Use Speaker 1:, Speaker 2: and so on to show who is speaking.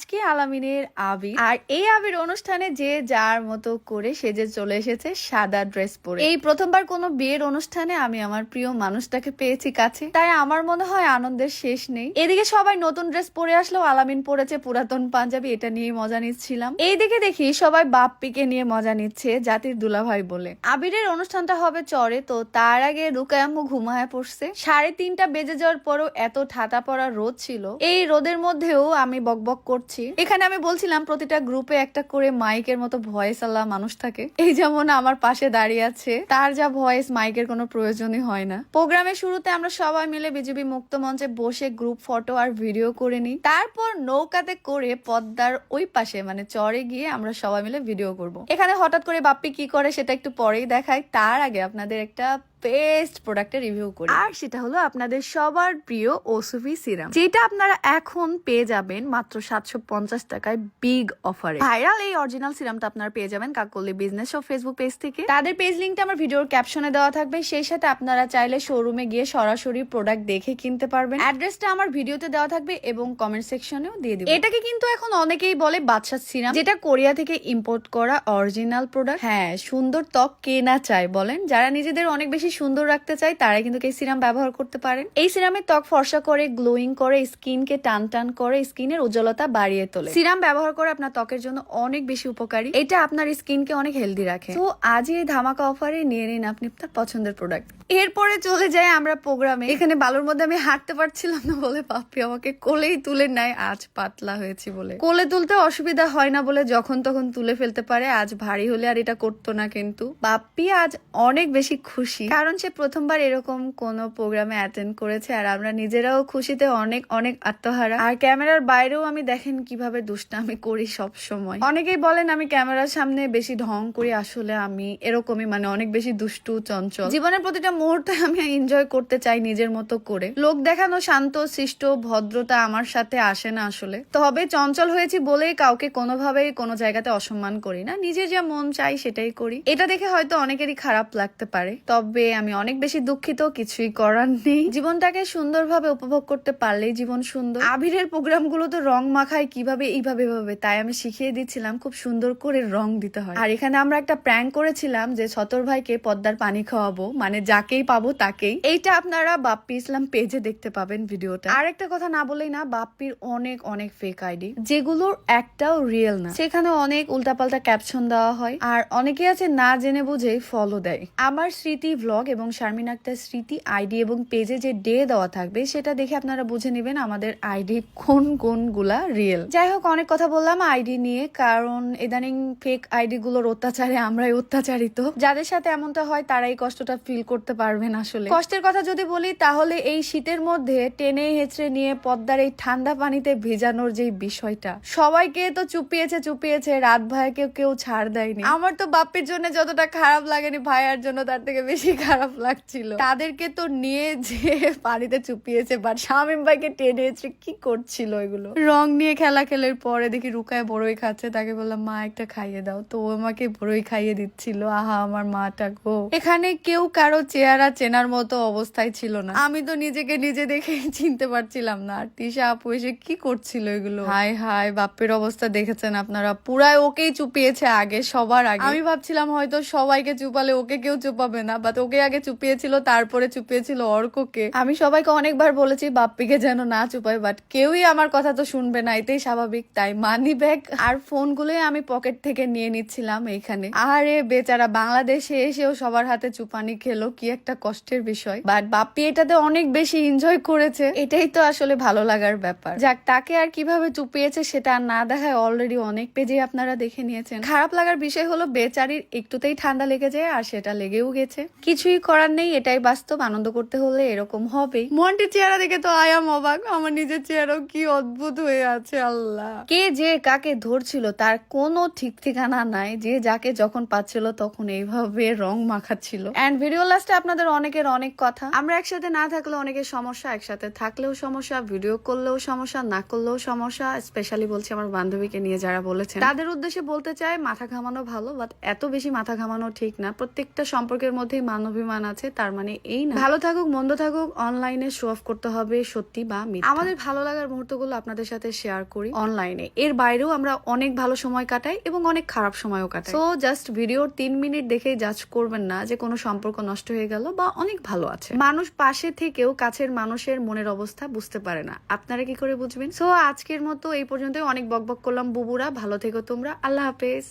Speaker 1: আজকে আলামিনের আবির। আর এই আবির অনুষ্ঠানে যে যার মতো করে সেজে চলে এসেছে সাদা ড্রেস পরে। এই প্রথমবার কোনো বিয়ের অনুষ্ঠানে আমি আমার প্রিয় মানুষটাকে পেয়েছি কাছে। তাই আমার মনে হয় আনন্দের শেষ নেই। এদিকে সবাই নতুন ড্রেস পরে আসলেও আলামিন পরেছে পুরাতন পাঞ্জাবি, এটা নিয়ে মজা নিচ্ছিলাম। এইদিকে দেখি সবাই বাপ্পিকে নিয়ে মজা নিচ্ছে জাতির দুলাভাই বলে। আবিরের অনুষ্ঠানটা হবে চরে, তো তার আগে রুকায়াম্মু ঘুমায় পড়ছে। সাড়ে তিনটা বেজে যাওয়ার পরও এত ঠাতা পড়া রোদ ছিল। এই রোদের মধ্যেও আমি বকবক করছি। এখানে আমি বলছিলাম, প্রতিটা গ্রুপে একটা করে মাইকের মতো ভয়েস আল্লাহ মানুষ থাকে। এই যেমন আমার পাশে দাঁড়িয়ে আছে, তার যা ভয়েস মাইকের কোনো প্রয়োজনই হয় না। প্রোগ্রামের শুরুতে আমরা সবাই মিলে বিজেপি মুক্ত মঞ্চে বসে গ্রুপ ফটো আর ভিডিও করে নিই। তারপর নৌকাতে করে পদ্মার ওই পাশে মানে চরে গিয়ে আমরা সবাই মিলে ভিডিও করব। এখানে হঠাৎ করে বাপ্পি কি করে সেটা একটু পরেই দেখায়। তার আগে আপনাদের একটা বেস্ট প্রোডাক্টের রিভিউ করি। আর সেটা হলো আপনাদের সবার প্রিয় ওসুফি সিরাম। যেটা আপনারা এখন পেয়ে যাবেন মাত্র সাতশো পঞ্চাশ টাকায় বিগ অফারে। ভাইরাল এই অরিজিনাল সিরামটা আপনারা পেয়ে যাবেন কাকলি বিজনেস ও ফেসবুক পেজ থেকে। তাদের পেজ লিঙ্কটা আমার ভিডিওর ক্যাপশনে দেওয়া থাকবে। সেই সাথে আপনারা চাইলে শোরুমে গিয়ে সরাসরি প্রোডাক্ট দেখে কিনতে পারবেন। অ্যাড্রেসটা আমার ভিডিওতে দেওয়া থাকবে এবং কমেন্ট সেকশনেও দিয়ে দিবেন এটাকে কিন্তু এখন অনেকেই বলে বাচ্চা সিরাম। যেটা কোরিয়া থেকে ইম্পোর্ট করা অরিজিনাল প্রোডাক্ট হ্যাঁ সুন্দর ত্বক কে না চায় বলেন। যারা নিজেদের অনেক বেশি সুন্দর রাখতে চাই, তারা কিন্তু এই সিরাম ব্যবহার করতে পারেন। এই সিরামের ত্বক ফর্সা করে, গ্লোয়িং করে, স্কিনকে টান টান করে, স্কিনের উজ্জ্বলতা বাড়িয়ে তোলে। সিরাম ব্যবহার করে আপনার ত্বকের জন্য অনেক বেশি উপকারী। এটা আপনার স্কিনকে অনেক হেলদি রাখে। তো আজই এই ধামাকা অফারে নিয়ে নিন আপনি আপনার পছন্দের প্রোডাক্ট এরপরে চলে যাই আমরা প্রোগ্রামে এখানে বালুর মধ্যে আমি হাঁটতে পারছিলাম না বলে পাপ্পি আমাকে কোলেই তুলে নেয়। আজ পাতলা হয়েছি বলে। কোলে তুলতে অসুবিধা হয় না বলে যখন তখন তুলে ফেলতে পারে। আজ ভারী হলে আর এটা করতো না কিন্তু। বাপ্পি আজ অনেক বেশি খুশি। কারণ সে প্রথমবার এরকম কোন প্রোগ্রামে অ্যাটেন্ড করেছে আর আমরা নিজেরাও খুশিতে অনেক অনেক আত্মহারা। আর ক্যামেরার বাইরেও আমি দেখেন কীভাবে দুষ্টামি করি সব সময়। অনেকেই বলেন, আমি ক্যামেরার সামনে বেশি ঢং করি, আসলে আমি এরকমই মানে অনেক বেশি দুষ্টু, চঞ্চল। জীবনের প্রতিটা মুহূর্তে আমি এনজয় করতে চাই নিজের মতো করে। লোক দেখানো শান্ত, সৃষ্ট, ভদ্রতা আমার সাথে আসে না আসলে। তবে চঞ্চল হয়েছি বলেই কাউকে কোনোভাবেই কোনো জায়গাতে অসম্মান করি না। নিজের যা মন চাই সেটাই করি। এটা দেখে হয়তো অনেকেরই খারাপ লাগতে পারে। তবে আমি অনেক বেশি দুঃখিত, কিছুই করার নেই। জীবনটাকে সুন্দরভাবে উপভোগ করতে পারলেই জীবন সুন্দর। আবিরের প্রোগ্রামগুলো তো রং মাখায়, কীভাবে এইভাবে ভাবে, তাই আমি শিখিয়ে দিচ্ছিলাম খুব সুন্দর করে রং দিতে হয়। আর এখানে আমরা একটা প্র্যাঙ্ক করেছিলাম যে ছতর ভাইকে পদ্মার পানি খাওয়াবো মানে যাকেই পাবো তাকেই। এইটা আপনারা বাপ্পি ইসলাম পেজে দেখতে পাবেন ভিডিওটা। আর একটা কথা না বলেই না, বাপ্পির অনেক অনেক ফেক আইডি যেগুলোর একটাও রিয়েল না। সেখানে অনেক উল্টাপাল্টা ক্যাপশন দেওয়া হয়, আর অনেকে আছে না জেনে বুঝে ফলো দেয়। আমার স্মৃতি ভ্লগ এবং শারমিন আক্তার স্মৃতি আইডি এবং পেজে যে ডে দেওয়া থাকবে, সেটা দেখে আপনারা বুঝে নেবেন আমাদের আইডি কোন কোনগুলা রিয়েল যাই হোক, অনেক কথা বললাম আইডি নিয়ে, কারণ ইদানিং ফেক আইডি গুলোর অত্যাচারে আমরাই অত্যাচারিত। যাদের সাথে এমনটা হয়, তারাই কষ্টটা ফিল করতে পারবেন আসলে। কষ্টের কথা যদি বলি, তাহলে এই শীতের মধ্যে টেনে হেঁচড়ে নিয়ে পদ্মার এই ঠান্ডা পানিতে ভেজানোর যে বিষয়টা, সবাইকে তো চুপিয়েছে চুপিয়েছে, রাত ভাইকে কেউ ছাড় দেয়নি। আমার তো বাপ্পির জন্য যতটা খারাপ লাগেনি, ভাইয়ার জন্য তার থেকে বেশি খারাপ লাগছিল। তাদেরকে তো নিয়ে যে পানিতে চুপিয়েছে বাট শামিম ভাইকে টেনে কি করছিল এগুলো? রং নিয়ে খেলা খেলের পরে দেখি রুকায় বড়ই খাচ্ছে, তাকে বললাম, মা, একটা খাইয়ে দাও। তো আমাকে বড়ই খাইয়ে দিচ্ছিল, আহা, আমার মাটা গো। এখানে কেউ কারও চেহারা চেনার মতো অবস্থায় ছিল না। আমি তো নিজেকে নিজে দেখে চিনতে পারছিলাম না। আর আপু এসে কি করছিল এগুলো? হাই হাই, বাপের অবস্থা দেখেছেন আপনারা? পুরাই ওকেই চুপিয়েছে আগে, সবার আগে। আমি ভাবছিলাম হয়তো সবাইকে চুপালে ওকে কেউ চুপাবে না বাট ওকে আগে চুপিয়েছিল, তারপরে চুপিয়েছিল অর্ককে। আমি সবাইকে অনেকবার বলেছি, বাপ্পিকে যেন না চুপাই বাট কেউই আমার কথা তো শুনবে না, এটাই স্বাভাবিক, তাই মানি ব্যাগ আর ফোনগুলোই আমি পকেট থেকে নিয়ে নিচ্ছিলাম এইখানে আরে বেচারা, বাংলাদেশে এসেও সবার হাতে চুপানি খেলো, কি একটা কষ্টের বিষয়। বাট বাপ্পি এটাতে অনেক বেশি এনজয় করেছে, এটাই তো আসলে ভালো লাগার ব্যাপার। যাক, তাকে আর কীভাবে চুপিয়েছে সেটা না দেখায় অলরেডি অনেক পেজে আপনারা দেখে নিয়েছেন। খারাপ লাগার বিষয় হলো, বেচারির একটুতেই ঠান্ডা লেগে যায় আর সেটা লেগেও গেছে। কিছুই করার নেই এটাই বাস্তব। আনন্দ করতে হলে এরকম হবেই। মন্টির চেহারা দেখে তো আয়াম অবাক। আমার নিজের চেহারাও কি অদ্ভুত হয়ে আছে আল্লাহ। কে যে কাকে ধরছিল তার কোনো ঠিক ঠিকানা নাই। যে যাকে যখন পাচ্ছিল তখন এইভাবে রং মাখাচ্ছিল। এন্ড ভিডিও লাস্টে আপনাদের অনেকের অনেক কথা। আমরা একসাথে না থাকলে অনেকের সমস্যা একসাথে থাকলেও সমস্যা ভিডিও করলেও সমস্যা না করলেও সমস্যা। স্পেশালি বলছি আমার বান্ধবীকে নিয়ে যারা বলেছেন। তাদের উদ্দেশ্যে বলতে চাই মাথা ঘামানো ভালো বাট এত বেশি মাথা ঘামানো ঠিক না। প্রত্যেকটা সম্পর্কের মধ্যেই মানুষ অভিমান আছে তার মানে এই না। ভালো থাকুক মন্দ থাকুক অনলাইনে শো অফ করতে হবে সত্যি বা মিথ্যা। আমাদের ভালো লাগার মুহূর্তগুলো আপনাদের সাথে শেয়ার করি অনলাইনে এর বাইরেও আমরা অনেক ভালো সময় কাটাই এবং অনেক খারাপ সময়ও কাটাই। সো জাস্ট ভিডিওর তিন মিনিট দেখেই জাজ করবেন না যে কোনো সম্পর্ক নষ্ট হয়ে গেল বা অনেক ভালো আছে। মানুষ পাশে থেকেও কাছের মানুষের মনের অবস্থা বুঝতে পারে না। আপনারা কি করে বুঝবেন? সো আজকের মতো এই পর্যন্ত অনেক বকবক করলাম বুবুরা। ভালো থেকো তোমরা। আল্লাহ হাফেজ।